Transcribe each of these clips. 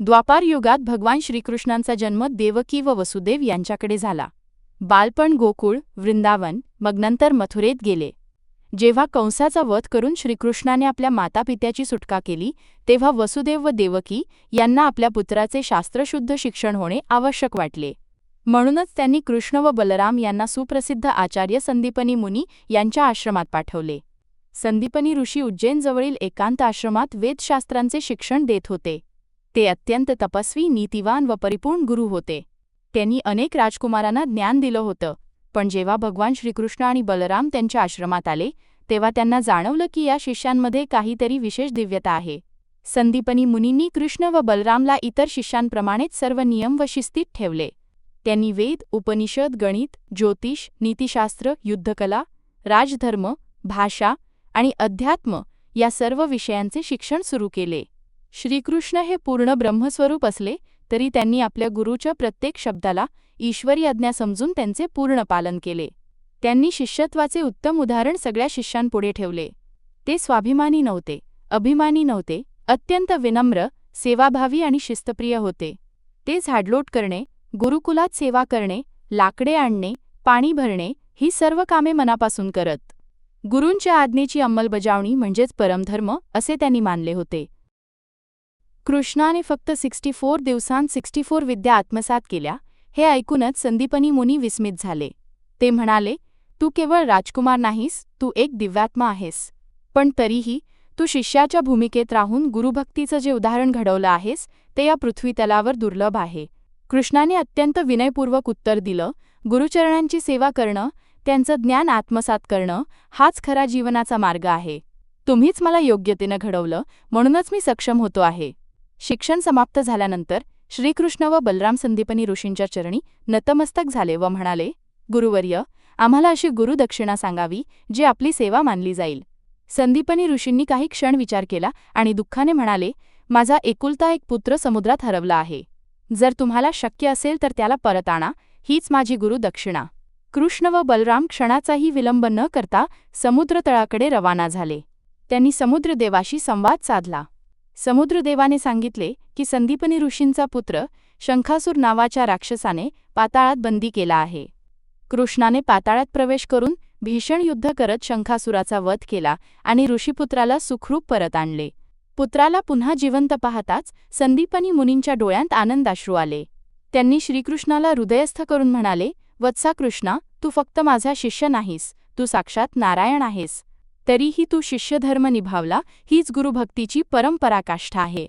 द्वापार युगात भगवान श्रीकृष्णांचा जन्म देवकी व वसुदेव यांच्याकडे झाला. बालपण गोकुळ वृंदावन मग नंतर मथुरेत गेले. जेव्हा कंसाचा वध करून श्रीकृष्णाने आपल्या मातापित्याची सुटका केली तेव्हा वसुदेव व देवकी यांना आपल्या पुत्राचे शास्त्रशुद्ध शिक्षण होणे आवश्यक वाटले. म्हणूनच त्यांनी कृष्ण व बलराम यांना सुप्रसिद्ध आचार्य संदीपनी मुनी यांच्या आश्रमात पाठवले. संदीपनी ऋषी उज्जैनजवळील एकांत आश्रमात वेदशास्त्रांचे शिक्षण देत होते. ते अत्यंत तपस्वी नीतिवान व परिपूर्ण गुरु होते. त्यांनी अनेक राजकुमारांना ज्ञान दिलं होतं. पण जेव्हा भगवान श्रीकृष्ण आणि बलराम त्यांच्या आश्रमात आले तेव्हा त्यांना जाणवलं की या शिष्यांमध्ये काहीतरी विशेष दिव्यता आहे. संदीपनी मुनींनी कृष्ण व बलरामला इतर शिष्यांप्रमाणेच सर्व नियम व शिस्तीत ठेवले. त्यांनी वेद उपनिषद गणित ज्योतिष नीतिशास्त्र युद्धकला राजधर्म भाषा आणि अध्यात्म या सर्व विषयांचे शिक्षण सुरू केले. श्रीकृष्ण हे पूर्ण ब्रह्मस्वरूप असले तरी त्यांनी आपल्या गुरुच्या प्रत्येक शब्दाला ईश्वरी आज्ञा समजून त्यांचे पूर्ण पालन केले. त्यांनी शिष्यत्वाचे उत्तम उदाहरण सगळ्या शिष्यांपुढे ठेवले. ते स्वाभिमानी नव्हते अभिमानी नव्हते अत्यंत विनम्र सेवाभावी आणि शिस्तप्रिय होते. ते झाडलोट करणे गुरुकुलात सेवा करणे लाकडे आणणे पाणी भरणे ही सर्व कामे मनापासून करत. गुरूंच्या आज्ञेची अंमलबजावणी म्हणजेच परमधर्म असे त्यांनी मानले होते. कृष्णाने फक्त सिक्स्टी फोर दिवसांत सिक्स्टी फोर विद्या आत्मसात केल्या हे ऐकूनच संदीपनी मुनी विस्मित झाले. ते म्हणाले तू केवळ राजकुमार नाहीस तू एक दिव्यात्मा आहेस. पण तरीही तू शिष्याच्या भूमिकेत राहून गुरुभक्तीचं जे उदाहरण घडवलं आहेस ते या पृथ्वीतलावर दुर्लभ आहे. कृष्णाने अत्यंत विनयपूर्वक उत्तर दिलं गुरुचरणांची सेवा करणं त्यांचं ज्ञान आत्मसात करणं हाच खरा जीवनाचा मार्ग आहे. तुम्हीच मला योग्यतेनं घडवलं म्हणूनच मी सक्षम होतो आहे. शिक्षण समाप्त झाल्यानंतर श्रीकृष्ण व बलराम संदीपनी ऋषींच्या चरणी नतमस्तक झाले व म्हणाले गुरुवर्य आम्हाला अशी गुरुदक्षिणा सांगावी जी आपली सेवा मानली जाईल. संदीपनी ऋषींनी काही क्षण विचार केला आणि दुःखाने म्हणाले माझा एकुलता एक पुत्र समुद्रात हरवला आहे. जर तुम्हाला शक्य असेल तर त्याला परत आणा हीच माझी गुरुदक्षिणा कृष्ण व बलराम क्षणाचाही विलंब न करता समुद्रतळाकडे रवाना झाले. त्यांनी समुद्रदेवाशी संवाद साधला. समुद्रदेवाने सांगितले की संदीपनी ऋषींचा पुत्र शंखासूर नावाच्या राक्षसाने पाताळात बंदी केला आहे. कृष्णाने पाताळात प्रवेश करून भीषण युद्ध करत शंखासुराचा वध केला आणि ऋषीपुत्राला सुखरूप परत आणले. पुत्राला पुन्हा जिवंत पाहताच संदीपनी मुनींच्या डोळ्यांत आनंदाश्रू आले. त्यांनी श्रीकृष्णाला हृदयस्थ करून म्हणाले वत्सा कृष्णा तू फक्त माझा शिष्य नाहीस तू साक्षात नारायण आहेस. तरीही तू शिष्यधर्म निभावला हीच गुरुभक्तीची परंपराकाष्ठा आहे.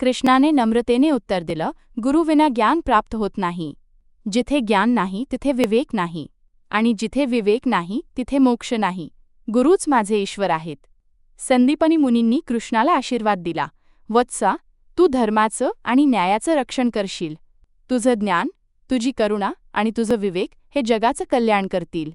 कृष्णाने नम्रतेने उत्तर दिलं गुरुविना ज्ञान प्राप्त होत नाही. जिथे ज्ञान नाही तिथे विवेक नाही. आणि जिथे विवेक नाही तिथे मोक्ष नाही. गुरुच माझे ईश्वर आहेत. संदीपनी मुनींनी कृष्णाला आशीर्वाद दिला. वत्सा तू धर्माचं आणि न्यायाचं रक्षण करशील. तुझं ज्ञान तुझी करुणा आणि तुझं विवेक हे जगाचं कल्याण करतील.